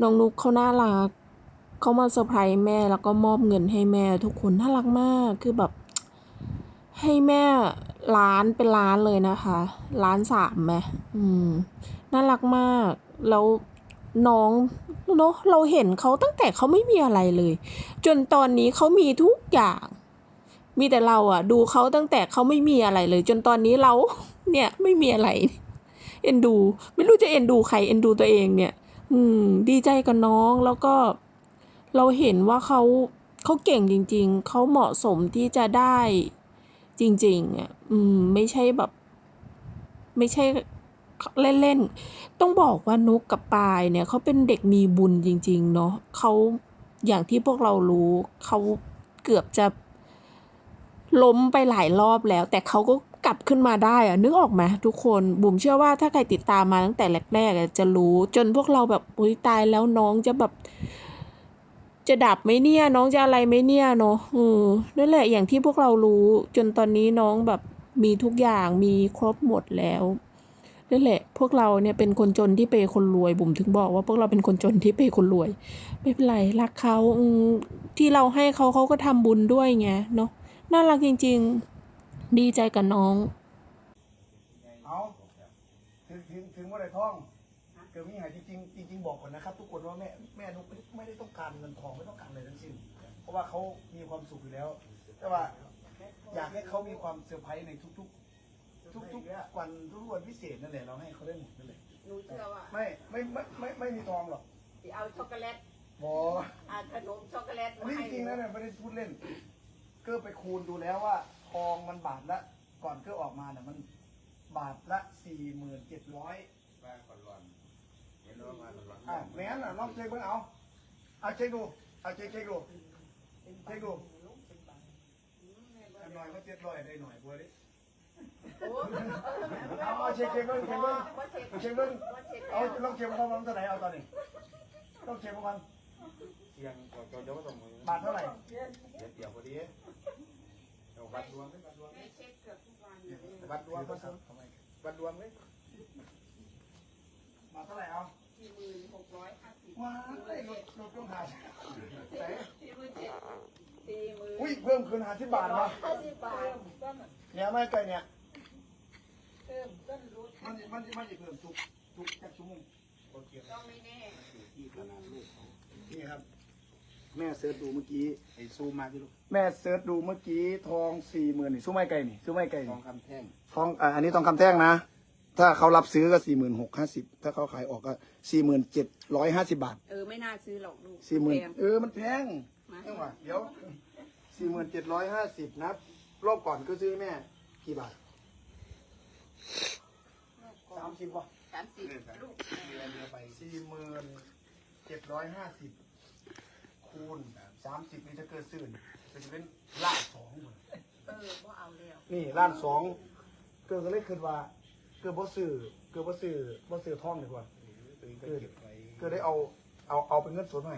น้องนุกเขาน่ารักเขามาเซอร์ไพรส์แม่แล้วก็มอบเงินให้แม่ทุกคนน่ารักมากคือแบบ ให้แม่ล้านเป็นล้านเลยนะคะล้านสามไหมอืมน่ารักมากแล้วน้องเนาะเราเห็นเขาตั้งแต่เขาไม่มีอะไรเลย จนตอนนี้เขามีทุกอย่าง มีแต่เราอะดูเขาตั้งแต่เขาไม่มีอะไรเลย จนตอนนี้เราเนี่ยไม่มีอะไร เอ็นดู ไม่รู้จะเอ็นดูใครเอ็นดูตัวเองเนี่ย อืม ดีใจกับน้องแล้วก็เราเห็นว่าเขาเขาเก่งจริง ๆ เขาเหมาะสมที่จะได้จริง ๆอะอืม ไม่ใช่แบบ ไม่ใช่เล่นๆ ต้องบอกว่านุกกับปายเนี่ยเขาเป็นเด็กมีบุญจริง ๆ เนาะเขาอย่างที่พวกเรารู้เขาเกือบจะล้มไปหลายรอบแล้ว แต่เขาก็ กลับขึ้นมาได้อะนึกออกไหมทุกคนบุ๋มเชื่อว่าถ้าใครติดตามมาตั้งแต่แรกๆจะรู้จนพวกเราแบบอุ้ยตายแล้วน้องจะแบบ จะดับไหมเนี่ย น้องจะอะไรไหมเนี่ยเนาะเออนั่นแหละอย่างที่พวกเรารู้ จนตอนนี้น้องแบบมีทุกอย่างมีครบหมดแล้วนั่นแหละ พวกเราเนี่ยเป็นคนจนที่เปย์คนรวยบุ๋มถึงบอกว่าพวกเราเป็นคนจนที่เปย์คนรวย ไม่เป็นไรรักเขาที่เราให้เขาเขาก็ทำบุญด้วยไงเนาะน่ารักจริง ๆ ดีใจกับน้อง เอาถึงถึงถึงว่าไรท่องเกิดมีหายจริงๆจริง ๆ บอกก่อนนะครับ ทุกคนว่าแม่แม่นุกไม่ไม่ได้ต้องการเงินทองไม่ต้องการอะไรทั้งสิ้น เพราะว่าเขามีความสุขอยู่แล้ว แต่ว่าอยากให้เขามีความเซอร์ไพรส์ในทุก ๆ ทุกๆวันทุกวันพิเศษนั่นแหละเราให้เขาได้หมดนั่นแหละหนูเชื่อว่าไม่ไม่ไม่ไม่ไม่มีทองหรอกสิเอาช็อกโกแลตบออาขนมช็อกโกแลตอันนี้จริงๆนะเนี่ยไม่ได้พูดเล่น ก็ไปคูณดูแล้วว่า ทองมันบาทละก่อนก็ออกมาเนี่ยมันบาทละสี่หมื่นเจ็ดร้อยมาก่อนร้อนเห็นว่ามาก่อนร้อนอะแม่นอะลองเช็คเบิ่งเอาเอาเช็คดูเอาเช็คเช็คดูเช็คดูอันหน่อยก็เจ็ดร้อยได้หน่อยบัวดิโอ้เอาเอาเช็คเช็คเบิ่งเช็คเบิ่งบ่เช็คเอาเช็คเบิ่งบ่เช็คเอาลองเช็คเบิ่งว่ามันเท่าไหร่เอาตอนนี้ต้องเช็คเบิ่งก่อนเสียงก่อนก่อนจะว่าต้องบาทเท่าไหร่เดี๋ยวเดี๋ยวพอดี เอาบัตรรวมไหมบัตรรวมไหมเช็คเกือบทุกวันเลยบัตรรวมถือโทรศัพท์ทำไมบัตรรวมไหมบาทเท่าไหร่เอาสี่หมื่นหกร้อยห้าสิบว้ายลดลดลงหาไหนสี่หมื่นเจ็ดสี่หมื่นอุ้ยเพิ่มคืนหาที่บาทมาห้าสิบบาทเนี่ยไม่ไกลเนี่ยเพิ่มต้นรุดมันมันมันจะเพิ่มทุกทุกแค่ชั่วโมงก็ไม่แน่นี่ครับ แม่เสิร์ชดูเมื่อกี้ไอ้ซูมมาที่ลูกแม่เสิร์ชดูเมื่อกี้ทองสี่หมื่นนี่สู้ไม่ไกลนี่สู้ไม่ไกลทนี่องคำแท่งทองอะอันนี้ทองคำแท่งนะ ถ้าเขารับซื้อก็สี่หมื่นหกห้าสิบถ้าเขาขายออกก็สี่หมื่นเจ็ดร้อยห้าสิบบาทเออไม่น่าซื้อหรอกลูกสี่หมื่นแพงเออมันแพงเอ้ว่าเดี๋ยวสี่หมื่นเจ็ดร้อยห้าสิบนะรอบก่อนก็ซื้อแม่กี่บาทสามสิบป่ะสามสิบลูกสี่หมื่นเจ็ดร้อยห้าสิบ คูณสามสิบนี่จะเกิดสื่นก็จะเป็นล้านสองหมื่นเออบ่เอาแล้วนี่ล้านสองเกิดก็เลยคิดว่า เกิดบ่ซื้อเกิดบ่ซื้อบ่ซื้อทองดีกว่า ตัวเองก็เก็บไว้เกิดได้เอาเอาเอาเป็นเงินสดให้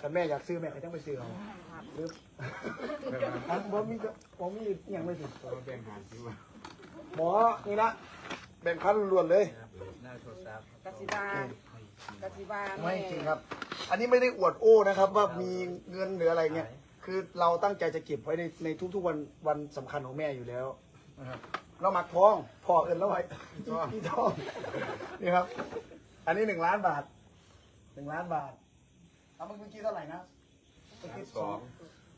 ถ้าแม่อยากซื้อแม่ก็ต้องไปซื้อเอาหรืออันบ่มีก็บ่มีอหย่างไม่ถึงตัวแบ่งหารที่ว่าหมอนี่ละแบ่งพันล้วนเลยหน้าโทรศัพท์ กสิบากสิบาไม่จริงครับ อันนี้ไม่ได้อวดโอ้นะครับ ว่ามีเงินหรืออะไรเงี้ย คือเราตั้งใจจะเก็บไว้ในในทุกๆวันวันสำคัญของแม่อยู่แล้วนะครับเราหมักทองพ่อเอินแล้วไว้พี่ทองนี่ครับ อันนี้หนึ่งล้านบาทหนึ่งล้านบาทเอาเมื่อกี้เท่าไหร่นะเมื่อกี้สอง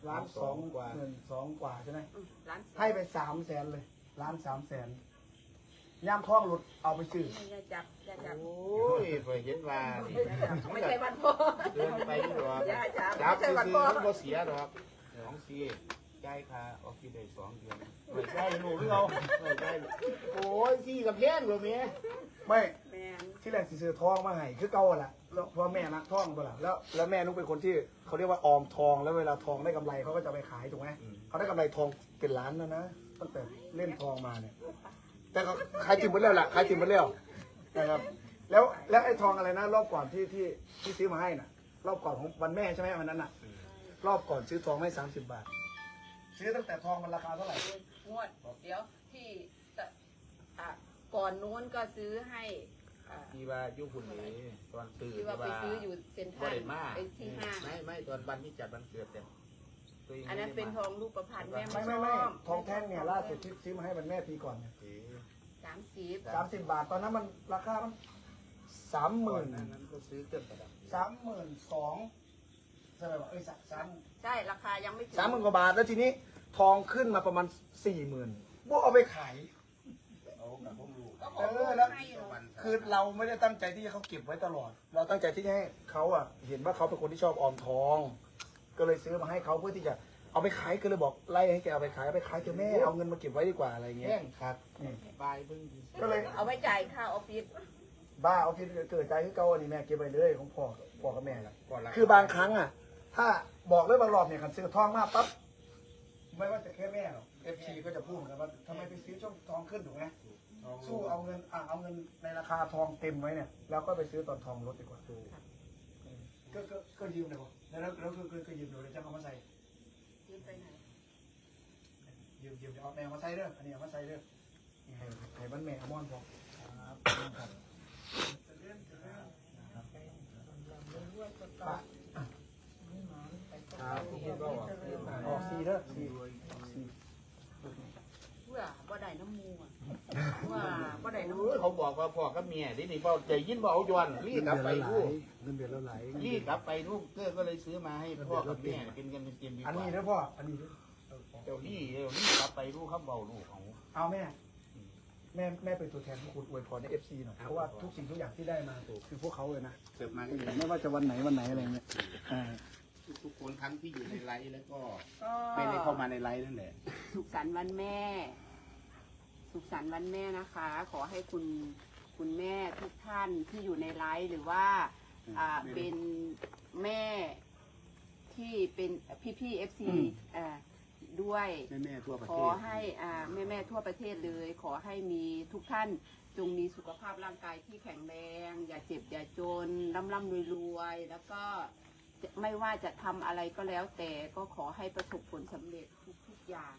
ล้านสองกว่าเงินสองกว่าใช่ไหมร้านให้ไปสามแสนเลยล้านสามแสน ย่ามทองหลุดเอาไปซื้ออย่าจับอย่าจับโอ้ยไปเห็นว่านี่ไม่ใช่วันพ่อเดินไปนี่หรอกอย่าจับจับไม่ใช่ซื้อวันๆพ่อมันบ่เสียหรอกสองสี่จ่ายค่าออกซิได้สองเดือนไม่ใช่ลูกเราไม่ใช่โอ้ยที่กับแพงเลยแม่ไม่แมนที่แรกสิซื้อทองมาให้คือเก่าอะล่ะแล้วเพราะแม่รักทองเปล่าแล้วแล้วแม่นุกเป็นคนที่เขาเรียกว่าออมทองแล้วเวลาทองได้กำไรเขาก็จะเอาไปขายถูกไหมเขาได้กำไรทองเป็นล้านแล้วนะตั้งแต่เล่นทองมาเนี่ย แต่ก็ขายจริงหมดแล้วล่ะขายจริงหมดแล้วนะครับ แล้วแล้วไอ้ทองอะไรนะ รอบก่อนที่ที่ที่ซื้อมาให้น่ะ รอบก่อนของวันแม่ใช่ไหมวันนั้นน่ะ รอบก่อนซื้อทองให้สามสิบบาท ซื้อตั้งแต่ทองมันราคาเท่าไหร่งวดเดี๋ยวที่ตะอะก่อนนู้นก็ซื้อให้ค่ะที่ว่าอยุคุณนี่ตอนตื่นที่ว่าไปซื้ออยู่เซ็นทบ่รัลได้มาไปที่ห้างไม่ไม่ตอนวันที่จัดวันเกิดแต่ตัวงอันนั้นเป็นทองรูปประพันธ์แม่ไม่มาไม่ชไม่อบทองแท่ง เนี่ยล่าสุดที่ซื้อมาให้มันแม่ปีก่อนเนี่ยเอ๊ะสามสิบสามสิบบาทตอนนั้นมันราคามันสามหก่อมื่นนหน้านั้นก็ซื้อเครื่องประดับสามหมื่นสองใช่ไหมวะเอ้ยสามสามใช่ราคายังไม่ถึงสามหมื่นกว่าบาทแล้วทีนี้ทองขึ้นมาประมาณสี่หมื่นพวกเอาไปขายเอากับพวกลูกก็บเออกอแล้วให้เหรอคือเราไม่ได้ตั้งใจที่จะเขาเก็บไว้ตลอด เราตั้งใจที่จะให้เขาอะ เห็นว่าเขาเป็นคนที่ชอบออมทอง ก็เลยซื้อมาให้เขาเพื่อที่จะ เอาไปขายก็เลยบอกไล่ให้แกเอาไปขายเอาไปขายเถอะแม่เอาเงินมาเก็บไว้ดีกว่าอะไรเงี้แย่ยงครับอืมบายเพิ่งก็เลยเอาไว้จ่ายค่าออฟฟิศบ้าเอาคิดเกิดใจคือเก่าอันนี้แม่เก็บไว้เลยของพ่อพ่อกับแม่ละก่อนละคือบางครั้งอะ ถ้าบอกเลยบางรอบเนี่ยคันซื้อทองมาปั๊บไม่ว่าจะแค่แม่หรอกเอฟซีก็จะพูดเหมือนกันว่าทำไมไปซื้อช่วงทองขึ้นถูกไหมสู้เอาเงินอะเอาเงินในราคาทองเต็มไว้เนี่ยแล้วก็ไปซื้อตอนทองลดดีกว่าก็ก็ก็ยืมเลยบอกแล้วแล้วแล้วก็ก็ก็ยืมเดี๋ยวจะเอามาใส่ ยืมไปไหนยืมยืมเดี๋ยวเอาแมวมาใส่เด้ออันนี้เอามาใส่เด้อนี่ให้ให้บ้านแมวม่อนพอครับครับป้าครับที่ก็บอกอะออกซีเด้อซีซีเพื่อบ่ได้น้ำมูอะ ว่าบ่ได้น้ำมูเออเขาบอกว่าพ่อกับเมียที่นี่พ่อใจยินบอกเอายวนรีบกลับไปลูกเงินเดือนละหลายรีบกลับไปลูกเก้อก็เลยซื้อมาให้พ่อกับแม่เป็นกันเป็นเตรียมดีกอันว่านี้นะพ่อ อันนี้เด้อเดี๋ยวนี้เดี๋ยวนี้กลับไปลูกเขาเบาลูกของ เอาแม่ แม่แม่เป็นตัวแทนพวกคุณอวยพรในเอฟซีหน่อย เพราะว่าทุกสิ่งทุกอย่างที่ได้มาคือพวกเขาเลยนะ เสิร์ฟมาไม่ว่าจะวันไหนวันไหนอะไรเงี้ยอ่าทุกคนทั้งที่อยู่ในไลฟ์แล้วก็ก็ไม่ได้เข้ามาในไลฟ์นั่นแหละ สุขสันต์วันแม่ สุขสันต์วันแม่นะคะ ขอให้คุณคุณแม่ทุกท่านที่อยู่ในไลฟ์หรือว่าอ่าเป็นแม่ที่เป็นพี่พี่เอฟซีอ่าด้วย แม่แม่ทั่วประขเทอศ ให้อ่าแม่แม่ๆทั่วประเทศเลย ขอให้มีทุกท่านจงมีสุขภาพร่างกายที่แข็งแรง อย่าเจ็บอย่าจนร่ำร่ำรวยรวยๆแล้วก็จะไม่ว่าจะทำอะไรก็แล้วแต่ก็ขอให้ประสบผลสำเร็จทุกทุกๆอย่าง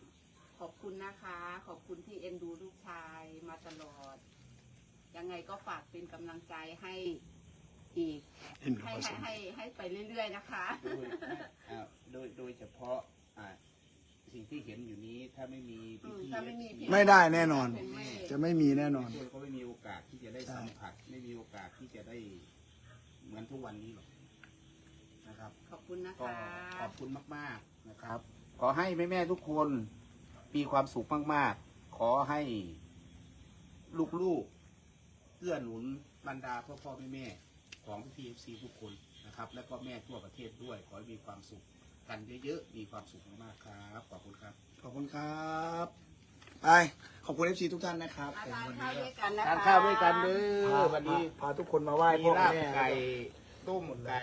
ขอบคุณนะคะ ขอบคุณที่เอ็นดูลูกชายมาตลอด ยังไงก็ฝากเป็นกำลังใจให้อีกให้ให้ให้ให้ไปเรื่อยๆนะคะ โดยอ่าโดยโดยเฉพาะอ่าสิ่งที่เห็นอยู่นี้ถ้าไม่มีพี่อืมพี่ถ้าไม่มีพี่ ไม่ได้แน่นอนเป็นแม่จะไม่มีแน่นอนก็ไม่มีโอกาสที่จะได้สัมผัส ไม่มีโอกาสที่จะได้เหมือนทุกวันนี้หรอกนะครับ ขอบคุณนะก็คะ ขอบคุณมาก ๆ นะครับ ขอให้แม่ ๆ ทุกคน มีความสุขมาก ๆ ขอให้ลูกๆเอื้อหนุนบรรดาพ่อพ่อแม่แม่ๆของพีเอฟซีทุกคนนะครับ และก็แม่ทั่วประเทศด้วย ขอให้มีความสุขกันเยอะๆ มีความสุขมากๆครับ ขอบคุณครับ ขอบคุณครับไปขอบคุณเอฟซีทุกท่านนะครับมาทานข้าวด้วยกันนะคะทานข้าวด้วยกันเด้พาอวันนี้พาทุกคนมาไหว้มีพ่อลาบแม่ไก่ต้มไก่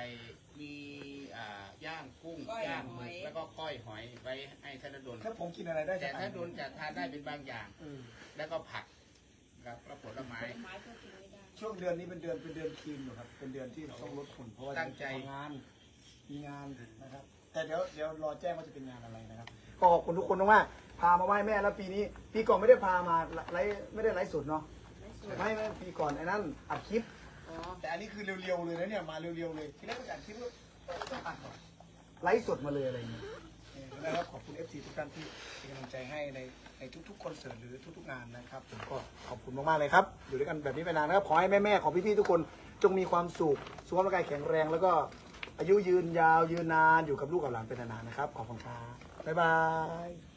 มี อ่าย่างกุ้งย่างหมึกแล้วก็ก้อยหอยไว้ให้ธนดลถ้าผมกินอะไรได้แต่จะถ้าโดนจะทานได้เป็นบางอย่างเออแล้วก็ผักครับแล้วผลไม้ ไม้ก็กินไม่ได้ช่วงเดือนนี้เป็นเดือนเป็นเดือนคีนอยู่ครับ เป็นเดือนที่เราต้องลดฝุ่นเพราะว่าตั้งใจทำงาน มีงานนะครับ แต่เดี๋ยวเดี๋ยวรอแจ้งว่าจะเป็นงานอะไรนะครับ ก็ขอบคุณทุกคนมากๆพามาไหว้แม่แล้วปีนี้ ปีก่อนไม่ได้พามาไลฟ์ไม่ได้ไลฟ์สดเนาะไม่ไม่ปีก่อนไอ้นั่นอัดคลิป อ๋อแต่อันนี้คือเร็วๆเลยนะเนี่ยมาเร็วๆเลยทีแรกก็จะอัดคลิปว่าต้องอัดก่อน ไลฟ์สดมาเลยอะไรอย่างเงี้ยนะครับขอบคุณ FC ทุกท่านที่เป็นกำลังใจให้ในในทุกๆคอนเสิร์ตหรือทุกๆงานนะครับผมก็ขอบคุณมากๆเลยครับ อยู่ด้วยกันแบบนี้ไปนานนะครับขอให้แม่ๆของพี่ๆทุกคนจงมีความสุขสุขภาพร่างกายแข็งแรงแล้วก็อายุยืนยาวยืนนานอยู่กับลูกกับหลานเป็นนานๆนะครับ ขอบคุณครับบ๊ายบาย